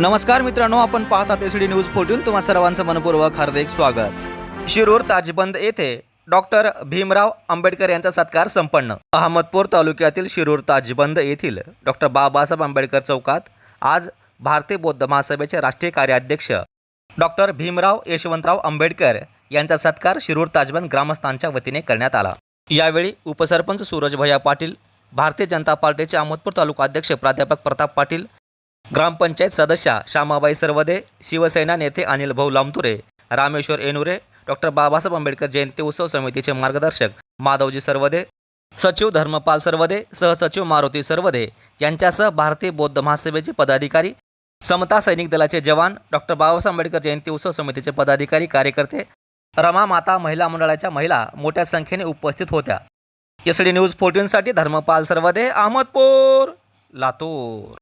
नमस्कार मित्रांनो आपण पाहतात एस डी न्यूज फोर्टीन तुम्हा सर्वांचं मनपूर्वक हार्दिक स्वागत. शिरूर ताजबंद येथे डॉक्टर भीमराव आंबेडकर यांचा सत्कार संपन्न. अहमदपूर तालुक्यातील शिरूर ताजबंद येथील डॉक्टर बाबासाहेब आंबेडकर चौकात आज भारतीय बौद्ध महासभेचे राष्ट्रीय कार्याध्यक्ष डॉक्टर भीमराव यशवंतराव आंबेडकर यांचा सत्कार शिरूर ताजबंद ग्रामस्थांच्या वतीने करण्यात आला. यावेळी उपसरपंच सूरजभैया पाटील भारतीय जनता पार्टीचे अहमदपूर तालुका अध्यक्ष प्राध्यापक प्रताप पाटील ग्रामपंचायत सदस्या श्यामाबाई सरवदे शिवसेना नेते अनिल भाऊ लामतुरे रामेश्वर एनुरे डॉक्टर बाबासाहेब आंबेडकर जयंती उत्सव समितीचे मार्गदर्शक माधवजी सरवदे सचिव धर्मपाल सरवदे सहसचिव मारुती सरवदे यांच्यासह भारतीय बौद्ध महासभेचे पदाधिकारी समता सैनिक दलाचे जवान डॉक्टर बाबासाहेब आंबेडकर जयंती उत्सव समितीचे पदाधिकारी कार्यकर्ते रमा माता महिला मंडळाच्या महिला मोठ्या संख्येने उपस्थित होत्या. एस डी न्यूज फोर्टीनसाठी धर्मपाल सरवदे अहमदपूर लातूर.